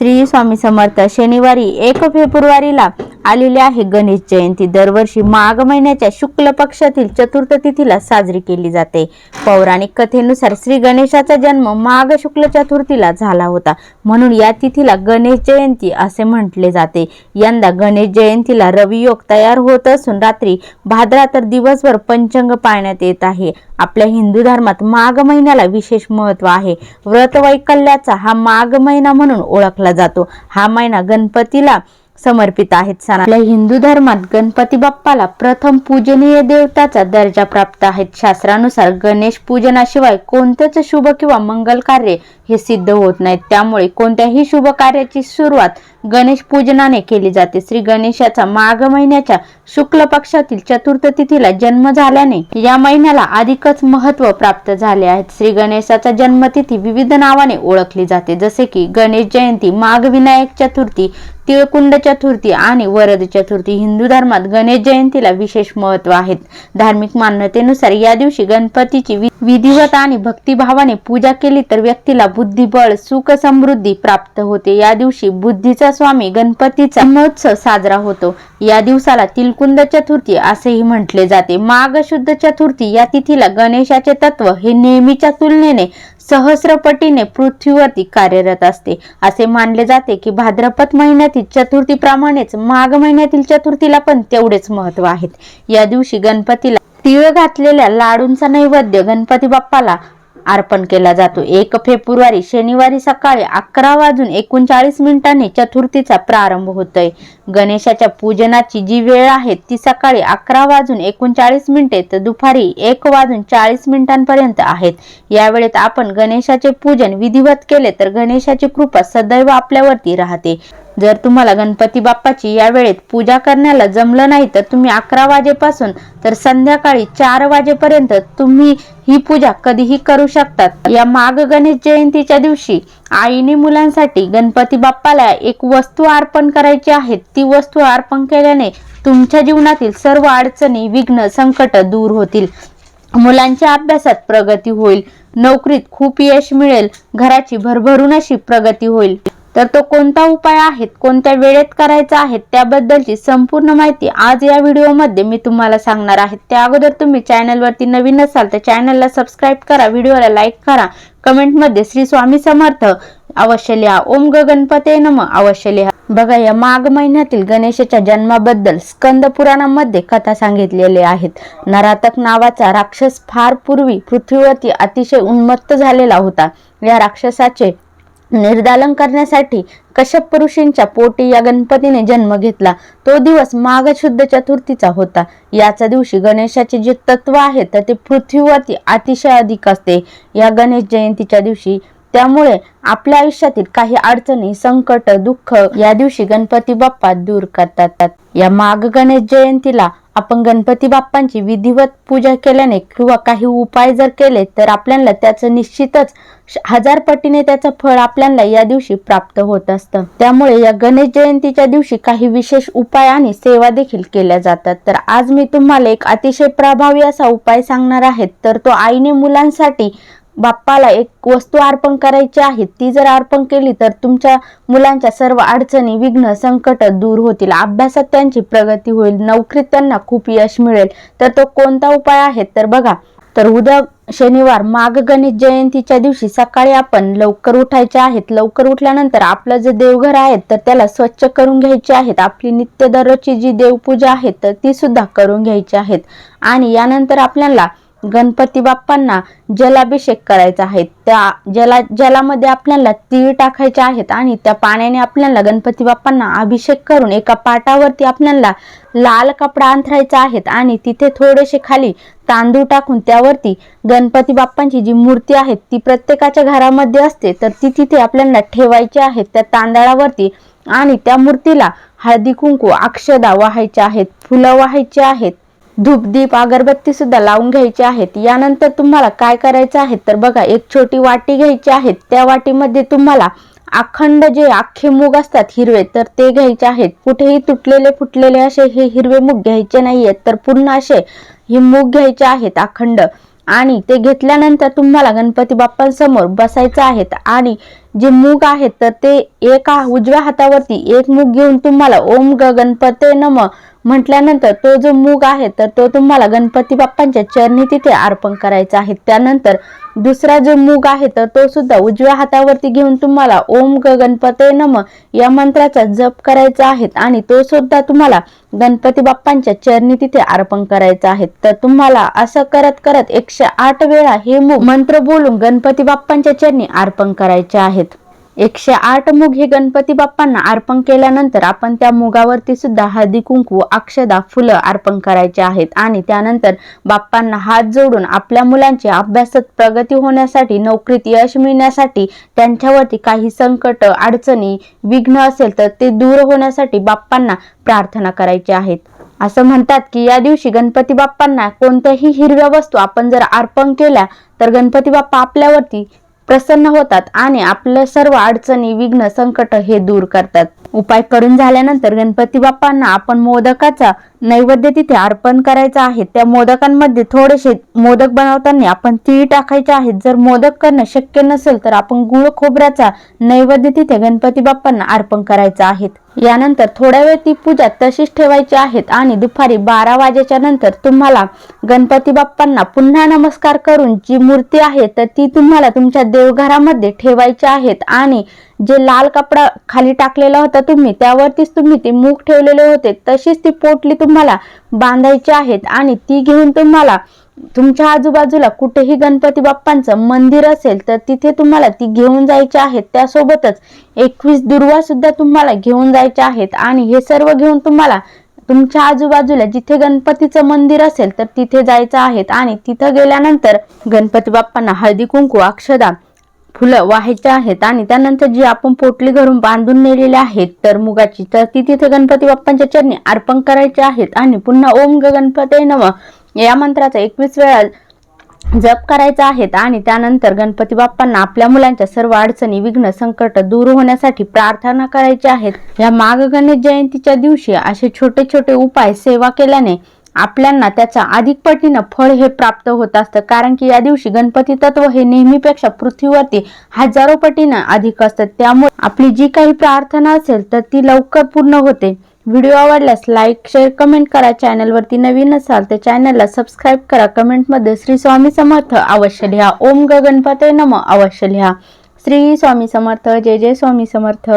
श्री स्वामी समर्थ. शनिवारी एक फेब्रुवारीला आलेली आहे गणेश जयंती. दरवर्षी माघ महिन्याच्या शुक्ल पक्षातील चतुर्थ तिथीला साजरी केली जाते. पौराणिक कथेनुसार श्री गणेशाचा जन्म माघ शुक्ल चतुर्थीला झाला होता. म्हणून या तिथीला गणेश जयंती असे म्हटले जाते. यंदा गणेश जयंतीला रवियोग तयार होत असून रात्री भाद्रा तर दिवसभर पंचंग पाळण्यात येत आहे. आपल्या हिंदू धर्मात माघ महिन्याला विशेष महत्त्व आहे. व्रत वैकल्याचा हा माघ महिना म्हणून ओळखला जातो. हा महिना गणपतीला समर्पित आहेत. सण आपल्या हिंदू धर्मात गणपती बाप्पाला प्रथम पूजनीय देवताचा दर्जा प्राप्त आहेत शास्त्रानुसार गणेश पूजनाशिवाय कोणतंच शुभ किंवा मंगल कार्य हे सिद्ध होत नाहीत. त्यामुळे कोणत्याही शुभ कार्याची सुरुवात गणेश पूजनाने केली जाते. श्री गणेशाचा माघ महिन्याच्या शुक्ल पक्षातील चतुर्थ तिथीला जन्म झाल्याने या महिन्याला अधिकच महत्त्व प्राप्त झाले आहेत श्री गणेशाचा जन्मतिथी विविध नावाने ओळखली जाते. जसे की गणेश जयंती माघ विनायक चतुर्थी तिळकुंड चतुर्थी आणि वरद चतुर्थी हिंदू धर्मात गणेश जयंतीला विशेष महत्त्व आहेत. धार्मिक मान्यतेनुसार या दिवशी गणपतीची विधिवत आणि भक्तिभावाने पूजा केली तर व्यक्तीला बुद्धिबळ सुख समृद्धी प्राप्त होते. या दिवशी बुद्धीचा स्वामी गणपतीचा महोत्सव साजरा होतो. या दिवसाला तिलकुंद चतुर्थी असेही म्हटले जाते. माघ शुद्ध चतुर्थी या तिथीला गणेशाचे तत्व हे नेहमीच्या तुलनेने सहस्रपटीने पृथ्वीवरती कार्यरत असते. असे मानले जाते की भाद्रपद महिन्यातील चतुर्थीप्रमाणेच माघ महिन्यातील चतुर्थीला पण तेवढेच महत्त्व आहेत. या दिवशी गणपतीला तिळ घातलेल्या लाडूंचा नैवेद्य गणपती बाप्पाला अर्पण केला जातो. एक फेब्रुवारी शनिवारी सकाळी अकरा वाजून एकोणचाळीस मिनिटांनी चतुर्थीचा प्रारंभ होतोय. गणेशाच्या पूजनाची जी वेळ आहे ती सकाळी अकरा वाजून एकोणचाळीस मिनिटे तर दुपारी एक वाजून चाळीस मिनिटांपर्यंत आहेत. या वेळेत आपण गणेशाचे पूजन विधिवत केले तर गणेशाची कृपा सदैव आपल्यावरती राहते. जर तुम्हाला गणपती बाप्पाची या वेळेत पूजा करण्याला जमलं नाही तर तुम्ही अकरा वाजेपासून तर संध्याकाळी चार वाजेपर्यंत तुम्ही ही पूजा कधीही करू शकतात. या माघ गणेश जयंतीच्या दिवशी आईने मुलांसाठी गणपती बाप्पाला एक वस्तू अर्पण करायची आहे. ती वस्तू अर्पण केल्याने तुमच्या जीवनातील सर्व अडचणी विघ्न संकट दूर होतील. मुलांच्या अभ्यासात प्रगती होईल. नोकरीत खूप यश मिळेल. घराची भरभरून अशी प्रगती होईल. तर तो कोणता उपाय आहेत कोणत्या वेळेत करायचा आहे त्याबद्दलची संपूर्ण माहिती आज या व्हिडिओमध्ये मी तुम्हाला सांगणार आहे. त्या अगोदर तुम्ही चॅनलवरती नवीन असाल तर चॅनलला सबस्क्राईब करा व्हिडिओला लाईक करा. कमेंटमध्ये श्री स्वामी समर्थ अवश्य लिहा. ओम ग गणपते नम अवश्य लिहा. बघा या माघ महिन्यातील गणेशाच्या जन्माबद्दल स्कंद पुराणामध्ये कथा सांगितलेले आहेत. नरातक नावाचा राक्षस फार पूर्वी पृथ्वीवरती अतिशय उन्मत्त झालेला होता. या राक्षसाचे निर्दालन करण्यासाठी कश्यप ऋषींच्या पोटी या गणपतीने जन्म घेतला. तो दिवस माघ शुद्ध चतुर्थीचा होता. याच्या दिवशी गणेशाचे जे तत्व आहे तर ते पृथ्वीवरती अतिशय अधिक असते. या गणेश जयंतीच्या दिवशी त्यामुळे आपल्या आयुष्यातील काही अडचणी संकट दुःख या दिवशी गणपती बाप्पा दूर करतात. या माघ गणेश जयंतीला आपण गणपती बाप्पांची विधिवत पूजा केल्याने किंवा काही उपाय जर केले तर आपल्याला त्याचं निश्चितच श- हजार पटीने त्याचं फळ आपल्याला या दिवशी प्राप्त होत असतं. त्यामुळे या गणेश जयंतीच्या दिवशी काही विशेष उपाय आणि सेवा देखील केल्या जातात. तर आज मी तुम्हाला एक अतिशय प्रभावी असा उपाय सांगणार आहे. तर तो आईने मुलांसाठी बाप्पाला एक वस्तू अर्पण करायची आहे ती जर अर्पण केली तर तुमच्या मुलांच्या सर्व अडचणी विघ्न संकट दूर होतील. अभ्यासात त्यांची प्रगती होईल नोकरीत त्यांना खूप यश मिळेल. तर तो कोणता उपाय आहे? तर बघा तर उद्या शनिवार माघ गणेश जयंतीच्या दिवशी सकाळी आपण लवकर उठायचे आहेत. लवकर उठल्यानंतर आपलं जे देवघर आहे तर त्याला स्वच्छ करून घ्यायचे आहेत. आपली नित्य दररोजची जी देवपूजा आहे तर ती सुद्धा करून घ्यायची आहेत. आणि यानंतर आपल्याला गणपती बाप्पांना जलाभिषेक करायचा आहे. त्या जला जलामध्ये आपल्याला तीळ टाकायचे आहेत आणि त्या पाण्याने आपल्याला गणपती बाप्पांना अभिषेक करून एका पाटावरती आपल्याला लाल कपडा अंथरायचा आहे आणि तिथे थोडेसे खाली तांदूळ टाकून त्यावरती गणपती बाप्पांची जी मूर्ती आहे ती प्रत्येकाच्या घरामध्ये असते. तर ती तिथे आपल्याला ठेवायची आहे त्या तांदळावरती आणि त्या मूर्तीला हळदी कुंकू अक्षदा वाहायच्या आहेत फुलं वाहायची आहेत धूपदीप अगरबत्ती सुद्धा लावून घ्यायची आहेत. यानंतर तुम्हाला काय करायचं आहे तर बघा एक छोटी वाटी घ्यायची आहे. त्या वाटीमध्ये तुम्हाला अखंड जे अख्खे मूग असतात हिरवे तर ते घ्यायचे आहेत. कुठेही तुटलेले फुटलेले असे हे हिरवे मूग घ्यायचे नाहीयेत तर पूर्ण असे हे मूग घ्यायचे आहेत अखंड. आणि ते घेतल्यानंतर तुम्हाला गणपती बाप्पांसमोर बसायचं आहेत. आणि जे मूग आहेत तर ते एका उजव्या हातावरती एक मूग घेऊन तुम्हाला ओम ग गणपते नम म्हटल्यानंतर तो जो मूग आहे तर तो तुम्हाला गणपती बाप्पांच्या चरणी तिथे अर्पण करायचा आहे. त्यानंतर दुसरा जो मूग आहे तर तो सुद्धा उजव्या हातावरती घेऊन तुम्हाला ओम ग गणपते नम या मंत्राचा जप करायचा आहे आणि तो सुद्धा तुम्हाला गणपती बाप्पांच्या चरणी तिथे अर्पण करायचा आहे. तर तुम्हाला असं करत करत एकशे आठ वेळा हे मूग मंत्र बोलून गणपती बाप्पांच्या चरणी अर्पण करायचे आहेत. एकशे आठ मुग हे गणपती बाप्पांना अर्पण केल्यानंतर आपण त्या मुगावरती सुद्धा हळदी कुंकू अक्षदा फुलं अर्पण करायचे आहेत. आणि त्यानंतर बाप्पांना हात जोडून आपल्या मुलांची अभ्यासात प्रगती होण्यासाठी नोकरीत यश मिळण्यासाठी त्यांच्यावरती काही संकट अडचणी विघ्न असेल तर ते दूर होण्यासाठी बाप्पांना प्रार्थना करायची आहेत. असं म्हणतात की या दिवशी गणपती बाप्पांना कोणत्याही हिरव्या वस्तू आपण जर अर्पण केल्या तर गणपती बाप्पा आपल्यावरती प्रसन्न होतात आणि आपल्या सर्व अडचणी विघ्न संकट हे दूर करतात. उपाय करून झाल्यानंतर गणपती बाप्पांना आपण मोदकाचा नैवेद्य तिथे अर्पण करायचा आहे. त्या मोदकांमध्ये थोडेसे मोदक बनवताना आपण तीळ टाकायचे आहेत. जर मोदक करणं शक्य नसेल तर आपण गुळ खोबऱ्याचा नैवेद्य तिथे गणपती बाप्पांना अर्पण करायचा आहे यानंतर थोड्या वेळ ती पूजा तशीच ठेवायची आहेत आणि दुपारी बारा वाजेच्या नंतर तुम्हाला गणपती बाप्पांना पुन्हा नमस्कार करून जी मूर्ती आहे तर ती तुम्हाला तुमच्या देवघरामध्ये ठेवायची आहेत. आणि जे लाल कपडा खाली टाकलेला होता तुम्ही त्यावरतीच तुम्ही ते मूग ठेवलेले होते तशीच ती पोटली तुम्हाला बांधायची आहेत आणि ती घेऊन तुम्हाला तुमच्या आजूबाजूला कुठेही गणपती बाप्पांचं मंदिर असेल तर तिथे तुम्हाला ती घेऊन जायची आहेत. त्यासोबतच एकवीस दुर्वा सुद्धा तुम्हाला घेऊन जायच्या आहेत आणि हे सर्व घेऊन तुम्हाला तुमच्या आजूबाजूला जिथे गणपतीचं मंदिर असेल तर तिथे जायचं आहेत. आणि तिथं गेल्यानंतर गणपती बाप्पांना हळदी कुंकू अक्षदा फुलं वाहायचे आहेत आणि त्यानंतर जी आपण पोटली घरून बांधून नेलेली आहेत तर मुगाची तर ती तिथे गणपती बाप्पांच्या चरणी अर्पण करायची आहेत आणि पुन्हा ओम ग गणपते नम या मंत्राचा एकवीस वेळा जप करायचा आहेत आणि त्यानंतर गणपती बाप्पांना आपल्या मुलांच्या सर्व अडचणी विघ्न संकट दूर होण्यासाठी प्रार्थना करायची आहेत. या माघ गणेश जयंतीच्या दिवशी असे छोटे छोटे उपाय सेवा केल्याने आपल्यांना त्याचा अधिक पटीनं फळ हे प्राप्त होत असतं. कारण की या दिवशी गणपती तत्व हे नेहमीपेक्षा पृथ्वीवरती हजारो पटीनं अधिक असतं. त्यामुळे आपली जी काही प्रार्थना असेल तर ती लवकर पूर्ण होते. व्हिडिओ आवडल्यास लाईक शेअर कमेंट करा. चॅनलवरती नवीन असाल तर चॅनलला सबस्क्राईब करा. कमेंटमध्ये श्री स्वामी समर्थ अवश्य लिहा. ओम ग गणपते नम अवश्य लिहा. श्री स्वामी समर्थ. जय जय स्वामी समर्थ.